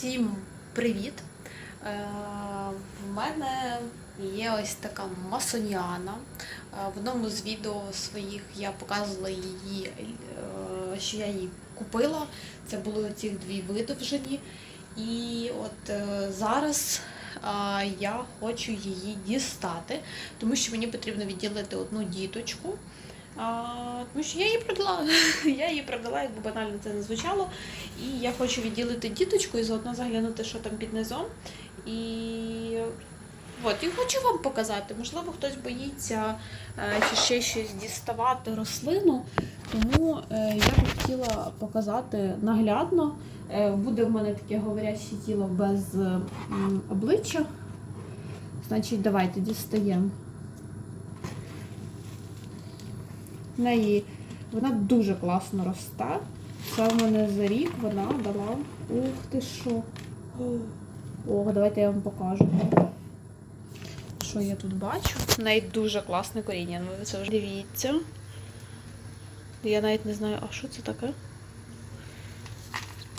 Всім привіт! Е, В мене є ось така масоніана. Е, В одному з відео своїх я показувала її, е, що я її купила. Це були ці дві видовжені. І от зараз я хочу її дістати, тому що мені потрібно відділити одну діточку. Тому що я її продала. Я її продала, якби банально це не звучало. І я хочу відділити діточку і заодно заглянути, що там під низом. І от, і хочу вам показати. Можливо, хтось боїться е, чи ще щось діставати рослину. Тому е, я б хотіла показати наглядно. Е, буде в мене таке говоряще тіло без обличчя. Значить, давайте дістаємо. В неї вона дуже класно росте. Це в мене за рік вона дала. Ух ти що. Ох, давайте я вам покажу. Що я тут бачу? В неї дуже класне коріння. Ну, це вже дивіться. Я навіть не знаю, а що це таке?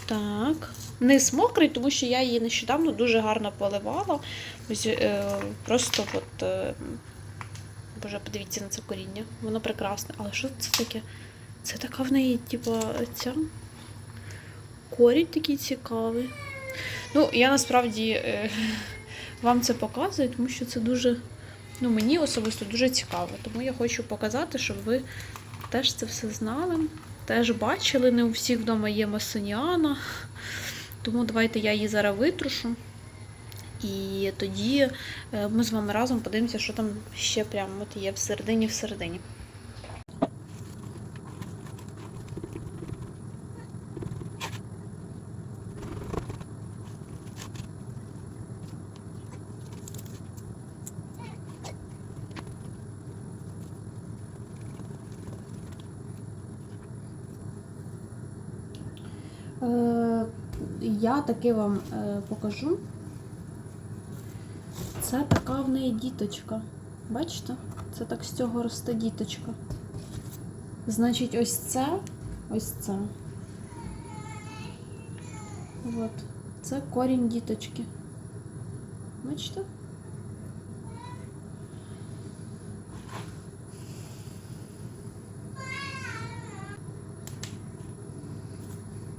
Так. Низ мокрий, тому що я її нещодавно дуже гарно поливала. Ось, е, просто от. Е, Боже, подивіться на це коріння. Воно прекрасне. Але що це таке? Це така в неї, типу, ця корінь такий цікавий. Ну, я насправді е, вам це показую, тому що це дуже, ну, мені особисто дуже цікаво. Тому я хочу показати, щоб ви теж це все знали, теж бачили. Не у всіх вдома є масоніана. Тому давайте я її зараз витрушу. І тоді е, ми з вами разом подивимося, що там ще прямо от є всередині всередині. Е, Я таки вам е, покажу. Це така в неї діточка. Бачите? Це так з цього росте діточка. Значить, ось це, ось це. От. Це корінь діточки. Бачите?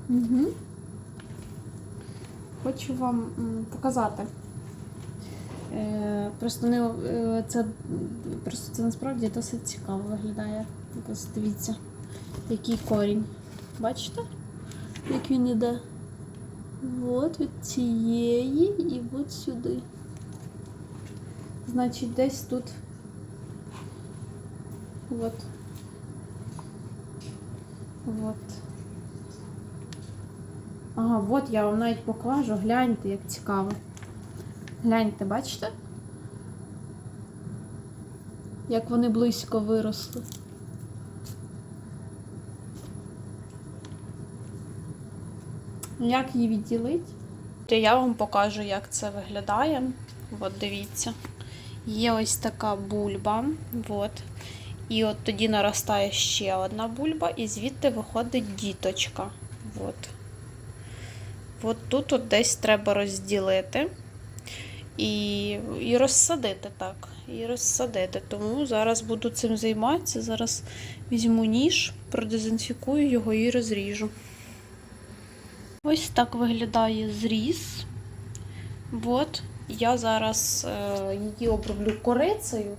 Угу. Хочу вам показати. Е, Просто не е, це просто це насправді досить цікаво виглядає. Ось дивіться, який корінь. Бачите? Як він іде? От від цієї і от сюди. Значить, десь тут. От. От. Ага, от я вам навіть покажу. Гляньте, як цікаво. Гляньте, бачите? Як вони близько виросли. Як її відділити? Я вам покажу, як це виглядає. От дивіться. Є ось така бульба. От. І от тоді наростає ще одна бульба, і звідти виходить діточка. От. От тут от десь треба розділити. І, і розсадити так. І розсадити. Тому зараз буду цим займатися. Зараз візьму ніж, продезінфікую його і розріжу. Ось так виглядає зріз. От. Я зараз е, її оброблю корицею.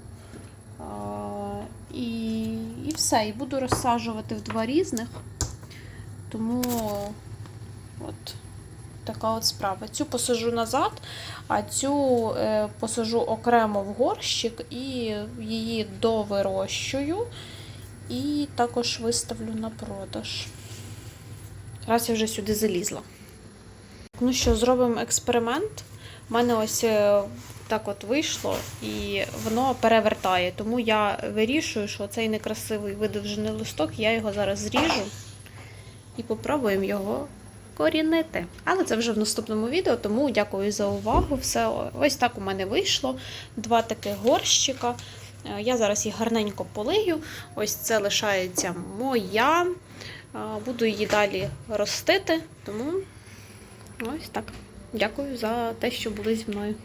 І, і все. І буду розсаджувати в два різних. Тому от така от справа. Цю посажу назад, а цю е, посажу окремо в горщик і її довирощую. І також виставлю на продаж. Раз я вже сюди залізла. Ну що, зробимо експеримент. У мене ось е, так от вийшло, і воно перевертає. Тому я вирішую, що цей некрасивий видовжений листок, я його зараз зріжу і попробуємо його корінити. Але це вже в наступному відео, тому дякую за увагу. Все ось так у мене вийшло. Два таких горщика. Е, Я зараз їх гарненько полию. Ось це лишається моя. Е, Буду її далі ростити, тому ось так. Дякую за те, що були зі мною.